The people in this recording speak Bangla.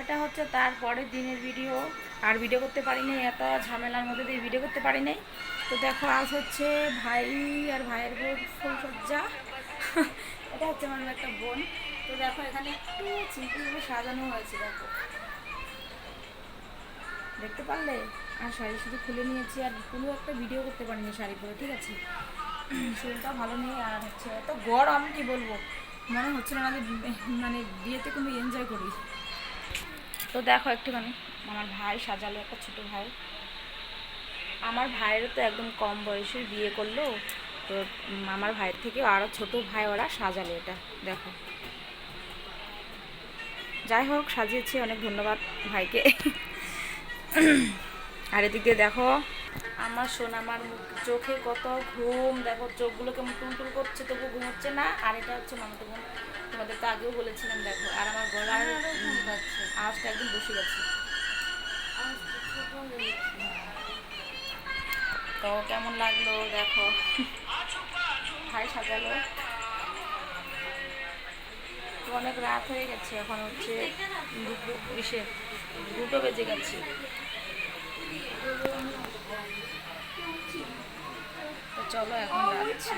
এটা হচ্ছে তার পরের দিনের ভিডিও আর ভিডিও করতে পারিনি এত ঝামেলার মধ্যে দিয়ে ভিডিও করতে পারি নাই। তো দেখো, আজ হচ্ছে ভাই আর ভাইয়ের বোন ফুলসজ্জা এটা হচ্ছে আমার একটা বোন। তো দেখো, এখানে একটু সিম্পলভাবে সাজানো হয়েছে, দেখো। দেখতে পারলে? আর শাড়ি শুধু খুলে নিয়েছি, আর কোনো একটা ভিডিও করতে পারিনি শাড়ি পরে, ঠিক আছে? শরীরটা ভালো নেই, আর হচ্ছে এত গরম, কি বলব? মনে হচ্ছে না মানে বিয়েতে কোনো এনজয় করি। তো দেখো একটুখানি, আমার ভাই সাজালো একটা ছোটো ভাই। আমার ভাইয়েরও তো একদম কম বয়সের বিয়ে করল, তো আমার ভাইয়ের থেকে আরও ছোট ভাই ওরা সাজালো এটা, দেখো। যাই হোক, সাজিয়েছি, অনেক ধন্যবাদ ভাইকে। আর এদিক দিয়ে দেখো আমার শোন আমার চোখে কত ঘুম দেখো চোখগুলো কেমন টুলটুল করছে তবু ঘুম হচ্ছে না। আর এটা হচ্ছে মামাতো বোন তোমাদের তো আগেও বলেছিলাম দেখো আর আমার গলার আওয়াজটা একদম বসে গেছে। তো কেমন লাগল দেখো? ভাই সাজালো। তো অনেক রাত হয়ে গেছে এখন হচ্ছে দুটো ইসে দুটো বেজে গেছে। চলো এখন রাখছি